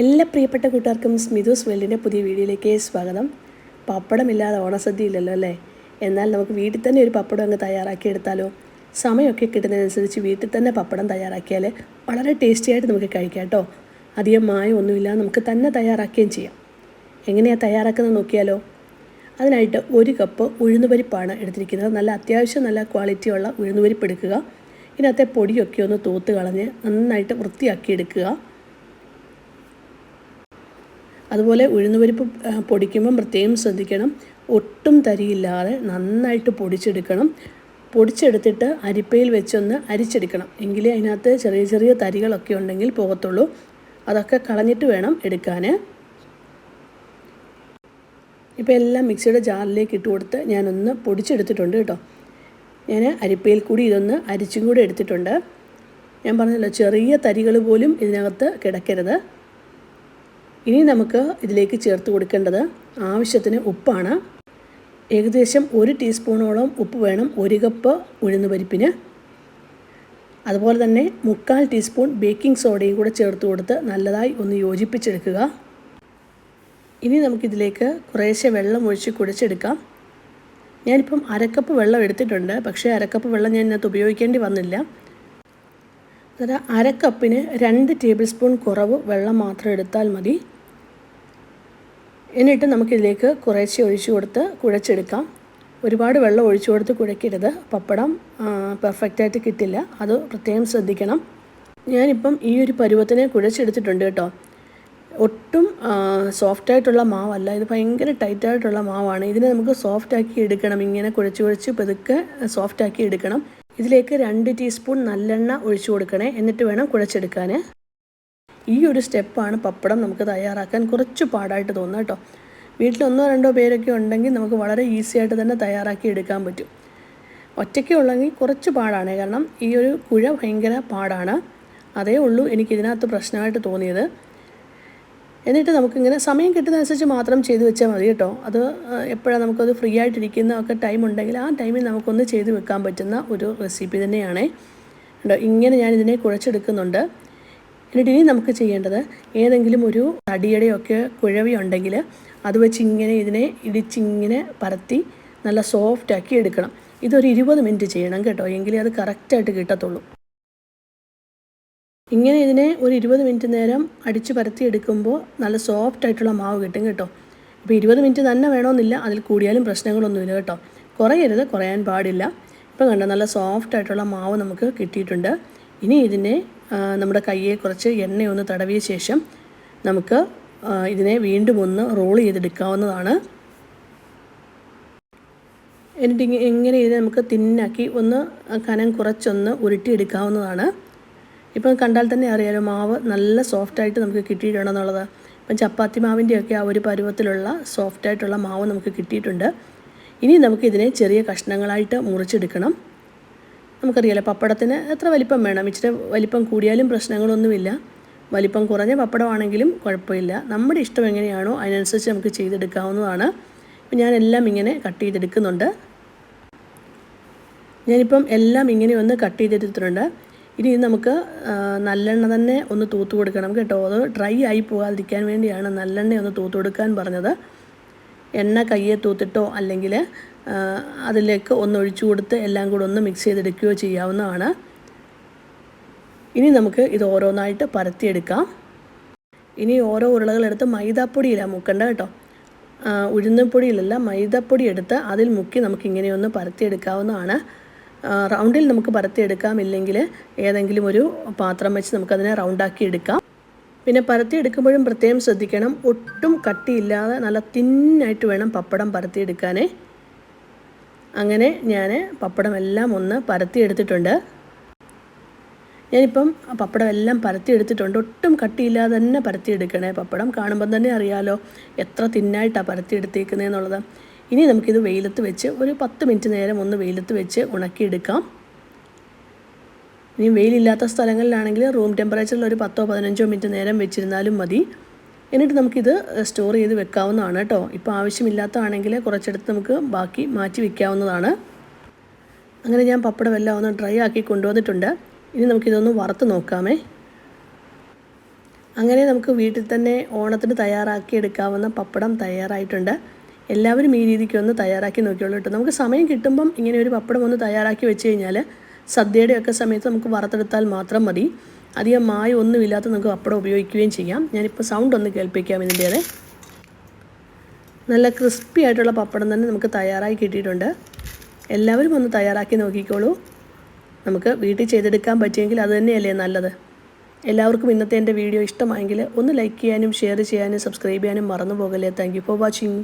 എല്ലാ പ്രിയപ്പെട്ട കൂട്ടുകാർക്കും സ്മിതുസ് വേൾഡിന്റെ പുതിയ വീഡിയോയിലേക്ക് സ്വാഗതം. പപ്പടമില്ലാതെ ഓണസദ്യ ഇല്ലല്ലോ അല്ലേ? എന്നാൽ നമുക്ക് വീട്ടിൽ തന്നെ ഒരു പപ്പടം അങ്ങ് തയ്യാറാക്കി എടുത്താലോ? സമയമൊക്കെ കിട്ടുന്നതനുസരിച്ച് വീട്ടിൽ തന്നെ പപ്പടം തയ്യാറാക്കിയാൽ വളരെ ടേസ്റ്റി ആയിട്ട് നമുക്ക് കഴിക്കാം കേട്ടോ. അധികം മായമൊന്നുമില്ല നമുക്ക് തന്നെ തയ്യാറാക്കുകയും ചെയ്യാം. എങ്ങനെയാണ് തയ്യാറാക്കുന്നത് നോക്കിയാലോ? അതിനായിട്ട് ഒരു കപ്പ് ഉഴുന്നുപരിപ്പാണ് എടുത്തിരിക്കുന്നത്. നല്ല അത്യാവശ്യം നല്ല ക്വാളിറ്റിയുള്ള ഉഴുന്നുപരിപ്പ് എടുക്കുക. ഇതിനകത്തെ പൊടിയൊക്കെ ഒന്ന് തൂത്ത് കളഞ്ഞ് നന്നായിട്ട് വൃത്തിയാക്കി എടുക്കുക. അതുപോലെ ഉഴുന്നുപരിപ്പ് പൊടിക്കുമ്പം പ്രത്യേകം ശ്രദ്ധിക്കണം. ഒട്ടും തരിയില്ലാതെ നന്നായിട്ട് പൊടിച്ചെടുക്കണം. പൊടിച്ചെടുത്തിട്ട് അരിപ്പയിൽ വെച്ചൊന്ന് അരിച്ചെടുക്കണം. എങ്കിലേ അതിനകത്ത് ചെറിയ ചെറിയ തരികളൊക്കെ ഉണ്ടെങ്കിൽ പോകത്തുള്ളൂ. അതൊക്കെ കളഞ്ഞിട്ട് വേണം എടുക്കാൻ ഇപ്പോൾ എല്ലാം മിക്സിയുടെ ജാറിലേക്ക് ഇട്ട് കൊടുത്ത് ഞാനൊന്ന് പൊടിച്ചെടുത്തിട്ടുണ്ട് കേട്ടോ. ഞാൻ അരിപ്പയിൽ കൂടി ഇതൊന്ന് അരിച്ചും കൂടി എടുത്തിട്ടുണ്ട്. ഞാൻ പറഞ്ഞല്ലോ ചെറിയ തരികൾ പോലും ഇതിനകത്ത് കിടക്കരുത്. ഇനി നമുക്ക് ഇതിലേക്ക് ചേർത്ത് കൊടുക്കേണ്ടത് ആവശ്യത്തിന് ഉപ്പാണ്. ഏകദേശം ഒരു ടീസ്പൂണോളം ഉപ്പ് വേണം. ഒരു കപ്പ് ഉഴുന്ന് പരിപ്പിന്. അതുപോലെ തന്നെ മുക്കാൽ ടീസ്പൂൺ ബേക്കിംഗ് സോഡയും കൂടെ ചേർത്ത് കൊടുത്ത് നല്ലതായി ഒന്ന് യോജിപ്പിച്ചെടുക്കുക. ഇനി നമുക്കിതിലേക്ക് കുറേശ്ശെ വെള്ളം ഒഴിച്ച് കുഴച്ചെടുക്കാം ഞാനിപ്പം അരക്കപ്പ് വെള്ളം എടുത്തിട്ടുണ്ട്. പക്ഷേ അരക്കപ്പ് വെള്ളം ഞാൻ ഇതിനകത്ത് ഉപയോഗിക്കേണ്ടി വന്നില്ല. അതായത് അരക്കപ്പിന് രണ്ട് ടേബിൾ സ്പൂൺ കുറവ് വെള്ളം മാത്രം എടുത്താൽ മതി. എന്നിട്ട് നമുക്കിതിലേക്ക് കുറേശ്ശെ ഒഴിച്ചു കൊടുത്ത് കുഴച്ചെടുക്കാം. ഒരുപാട് വെള്ളം ഒഴിച്ചു കൊടുത്ത് കുഴക്കരുത്. പപ്പടം പെർഫെക്റ്റായിട്ട് കിട്ടില്ല. അത് പ്രത്യേകം ശ്രദ്ധിക്കണം. ഞാനിപ്പം ഈ ഒരു പരുവത്തിനെ കുഴച്ചെടുത്തിട്ടുണ്ട് കേട്ടോ. ഒട്ടും സോഫ്റ്റായിട്ടുള്ള മാവല്ല. ഇത് ഭയങ്കര ടൈറ്റായിട്ടുള്ള മാവാണ്. ഇതിനെ നമുക്ക് സോഫ്റ്റാക്കി എടുക്കണം. ഇങ്ങനെ കുഴച്ച് കുഴച്ച് പതുക്കെ സോഫ്റ്റാക്കി എടുക്കണം. ഇതിലേക്ക് രണ്ട് ടീസ്പൂൺ നല്ലെണ്ണ ഒഴിച്ചു കൊടുക്കണേ. എന്നിട്ട് വേണം കുഴച്ചെടുക്കാൻ ഈ ഒരു സ്റ്റെപ്പാണ് പപ്പടം നമുക്ക് തയ്യാറാക്കാൻ കുറച്ച് പാടായിട്ട് തോന്നുക കേട്ടോ. വീട്ടിൽ ഒന്നോ രണ്ടോ പേരൊക്കെ ഉണ്ടെങ്കിൽ നമുക്ക് വളരെ ഈസി ആയിട്ട് തന്നെ തയ്യാറാക്കി എടുക്കാൻ പറ്റും. ഒറ്റയ്ക്ക് ഉള്ളെങ്കിൽ കുറച്ച് പാടാണ്. കാരണം ഈ ഒരു കുഴ ഭയങ്കര പാടാണ്. അതേ ഉള്ളൂ എനിക്കിതിനകത്ത് പ്രശ്നമായിട്ട് തോന്നിയത്. എന്നിട്ട് നമുക്കിങ്ങനെ സമയം കിട്ടുന്നതനുസരിച്ച് മാത്രം ചെയ്തു വെച്ചാൽ മതി കേട്ടോ. അത് എപ്പോഴാണ് നമുക്കത് ഫ്രീ ആയിട്ടിരിക്കുന്ന ഒക്കെ ടൈം ഉണ്ടെങ്കിൽ ആ ടൈമിൽ നമുക്കൊന്ന് ചെയ്ത് വെക്കാൻ പറ്റുന്ന ഒരു റെസിപ്പി തന്നെയാണ്. കേട്ടോ ഇങ്ങനെ ഞാൻ ഇതിനെ കുഴച്ചെടുക്കുന്നുണ്ട്. എന്നിട്ട് ഇനി നമുക്ക് ചെയ്യേണ്ടത് ഏതെങ്കിലും ഒരു തടിയുടെയൊക്കെ കുഴവി ഉണ്ടെങ്കിൽ അത് വെച്ച് ഇങ്ങനെ ഇതിനെ ഇടിച്ചിങ്ങനെ പരത്തി നല്ല സോഫ്റ്റാക്കി എടുക്കണം. ഇതൊരു ഇരുപത് മിനിറ്റ് ചെയ്യണം കേട്ടോ. എങ്കിലേ അത് കറക്റ്റായിട്ട് കിട്ടത്തുള്ളൂ. ഇങ്ങനെ ഇതിനെ ഒരു ഇരുപത് മിനിറ്റ് നേരം അടിച്ച് പരത്തി എടുക്കുമ്പോൾ നല്ല സോഫ്റ്റ് ആയിട്ടുള്ള മാവ് കിട്ടും കേട്ടോ. ഇപ്പോൾ ഇരുപത് മിനിറ്റ് തന്നെ വേണമെന്നില്ല. അതിൽ കൂടിയാലും പ്രശ്നങ്ങളൊന്നുമില്ല കേട്ടോ. കുറയരുത്. കുറയാൻ പാടില്ല. ഇപ്പം കണ്ടോ? നല്ല സോഫ്റ്റ് ആയിട്ടുള്ള മാവ് നമുക്ക് കിട്ടിയിട്ടുണ്ട്. ഇനി ഇതിനെ നമ്മുടെ കയ്യെ കുറച്ച് എണ്ണയൊന്ന് തടവിയ ശേഷം നമുക്ക് ഇതിനെ വീണ്ടും ഒന്ന് റോൾ ചെയ്തെടുക്കാവുന്നതാണ്. എന്നിട്ട് എങ്ങനെ ഇതിനെ നമുക്ക് തിന്നാക്കി ഒന്ന് കനം കുറച്ചൊന്ന് ഉരുട്ടിയെടുക്കാവുന്നതാണ്. ഇപ്പം കണ്ടാൽ തന്നെ അറിയാലോ മാവ് നല്ല സോഫ്റ്റായിട്ട് നമുക്ക് കിട്ടിയിട്ടുണ്ടെന്നുള്ളത് ഇപ്പം ചപ്പാത്തി മാവിന്റെയൊക്കെ ആ ഒരു പരുവത്തിലുള്ള സോഫ്റ്റായിട്ടുള്ള മാവ് നമുക്ക് കിട്ടിയിട്ടുണ്ട്. ഇനി നമുക്കിതിനെ ചെറിയ കഷ്ണങ്ങളായിട്ട് മുറിച്ചെടുക്കണം. നമുക്കറിയാലോ പപ്പടത്തിന് എത്ര വലിപ്പം വേണം? ഇച്ചിരി വലിപ്പം കൂടിയാലും പ്രശ്നങ്ങളൊന്നുമില്ല. വലിപ്പം കുറഞ്ഞ പപ്പടമാണെങ്കിലും കുഴപ്പമില്ല. നമ്മുടെ ഇഷ്ടം എങ്ങനെയാണോ അതിനനുസരിച്ച് നമുക്ക് ചെയ്തെടുക്കാവുന്നതാണ്. എല്ലാം ഇങ്ങനെ കട്ട് ചെയ്തെടുക്കുന്നുണ്ട്. ഞാനിപ്പം എല്ലാം ഇങ്ങനെ ഒന്ന് കട്ട് ചെയ്തെടുത്തിട്ടുണ്ട്. ഇനി നമുക്ക് നല്ലെണ്ണ തന്നെ ഒന്ന് തൂത്ത് കൊടുക്കണം കേട്ടോ. അത് ഡ്രൈ ആയി പോകാതിരിക്കാൻ വേണ്ടിയാണ് നല്ലെണ്ണ ഒന്ന് തൂത്ത് കൊടുക്കാൻ പറഞ്ഞത്. എണ്ണ കയ്യെ തൂത്തിട്ടോ അല്ലെങ്കിൽ അതിലേക്ക് ഒന്ന് ഒഴിച്ചു കൊടുത്ത് എല്ലാം കൂടെ ഒന്ന് മിക്സ് ചെയ്തെടുക്കുകയോ ചെയ്യാവുന്നതാണ്. ഇനി നമുക്ക് ഇത് ഓരോന്നായിട്ട് പരത്തിയെടുക്കാം. ഇനി ഓരോ ഉരുളകളെടുത്ത് മൈദാപ്പൊടിയിലാണ് മുക്കണ്ട കേട്ടോ. ഉഴുന്നപ്പൊടിയിലല്ല മൈദപ്പൊടി എടുത്ത് അതിൽ മുക്കി നമുക്ക് ഇങ്ങനെയൊന്ന് പരത്തിയെടുക്കാവുന്നതാണ്. റൗണ്ടിൽ നമുക്ക് പരത്തിയെടുക്കാം. ഇല്ലെങ്കിൽ ഏതെങ്കിലും ഒരു പാത്രം വെച്ച് നമുക്കതിനെ റൗണ്ടാക്കി എടുക്കാം. പിന്നെ പരത്തിയെടുക്കുമ്പോഴും പ്രത്യേകം ശ്രദ്ധിക്കണം. ഒട്ടും കട്ടിയില്ലാതെ നല്ല തിന്നായിട്ട് വേണം പപ്പടം പരത്തിയെടുക്കാനേ. അങ്ങനെ ഞാൻ പപ്പടമെല്ലാം ഒന്ന് പരത്തിയെടുത്തിട്ടുണ്ട്. ഞാനിപ്പം പപ്പടം എല്ലാം പരത്തിയെടുത്തിട്ടുണ്ട്. ഒട്ടും കട്ടിയില്ലാതെ തന്നെ പരത്തിയെടുക്കണേ പപ്പടം. കാണുമ്പം തന്നെ അറിയാലോ എത്ര തിന്നായിട്ടാണ് പരത്തിയെടുത്തേക്കുന്നതെന്നുള്ളത് ഇനി നമുക്കിത് വെയിലത്ത് വെച്ച് ഒരു പത്ത് മിനിറ്റ് നേരം ഒന്ന് വെയിലത്ത് വെച്ച് ഉണക്കിയെടുക്കാം. ഇനി വെയിലില്ലാത്ത സ്ഥലങ്ങളിലാണെങ്കിൽ റൂം ടെമ്പറേച്ചറിൽ ഒരു പത്തോ പതിനഞ്ചോ മിനിറ്റ് നേരം വെച്ചിരുന്നാലും മതി. എന്നിട്ട് നമുക്കിത് സ്റ്റോർ ചെയ്ത് വെക്കാവുന്നതാണ് കേട്ടോ ഇപ്പോൾ ആവശ്യമില്ലാത്തതാണെങ്കിൽ കുറച്ചെടുത്ത് നമുക്ക് ബാക്കി മാറ്റി വെക്കാവുന്നതാണ്. അങ്ങനെ ഞാൻ പപ്പടം എല്ലാം ഒന്ന് ഡ്രൈ ആക്കി കൊണ്ടുവന്നിട്ടുണ്ട്. ഇനി നമുക്കിതൊന്ന് വറുത്ത് നോക്കാമേ. അങ്ങനെ നമുക്ക് വീട്ടിൽ തന്നെ ഓണത്തിന് തയ്യാറാക്കി എടുക്കാവുന്ന പപ്പടം തയ്യാറായിട്ടുണ്ട്. എല്ലാവരും ഈ രീതിക്കൊന്ന് തയ്യാറാക്കി നോക്കിയുള്ളൂ കേട്ടോ നമുക്ക് സമയം കിട്ടുമ്പം ഇങ്ങനെ ഒരു പപ്പടം ഒന്ന് തയ്യാറാക്കി വെച്ച് കഴിഞ്ഞാൽ സദ്യയുടെയൊക്കെ സമയത്ത് നമുക്ക് വറുത്തെടുത്താൽ മാത്രം മതി. അധികം മായ ഒന്നുമില്ലാത്ത നമുക്ക് പപ്പടം ഉപയോഗിക്കുകയും ചെയ്യാം. ഞാനിപ്പോൾ സൗണ്ട് ഒന്ന് കേൾപ്പിക്കാം ഇതിന്റെ നല്ല ക്രിസ്പി ആയിട്ടുള്ള പപ്പടം തന്നെ നമുക്ക് തയ്യാറായി കിട്ടിയിട്ടുണ്ട്. എല്ലാവരും ഒന്ന് തയ്യാറാക്കി നോക്കിക്കോളൂ. നമുക്ക് വീട്ടിൽ ചെയ്തെടുക്കാൻ പറ്റിയെങ്കിൽ അത് തന്നെയല്ലേ നല്ലത്. എല്ലാവർക്കും ഇന്നത്തെ എന്റെ വീഡിയോ ഇഷ്ടമായെങ്കിൽ ഒന്ന് ലൈക്ക് ചെയ്യാനും ഷെയർ ചെയ്യാനും സബ്സ്ക്രൈബ് ചെയ്യാനും മറന്നു പോകല്ലേ. Thank you for watching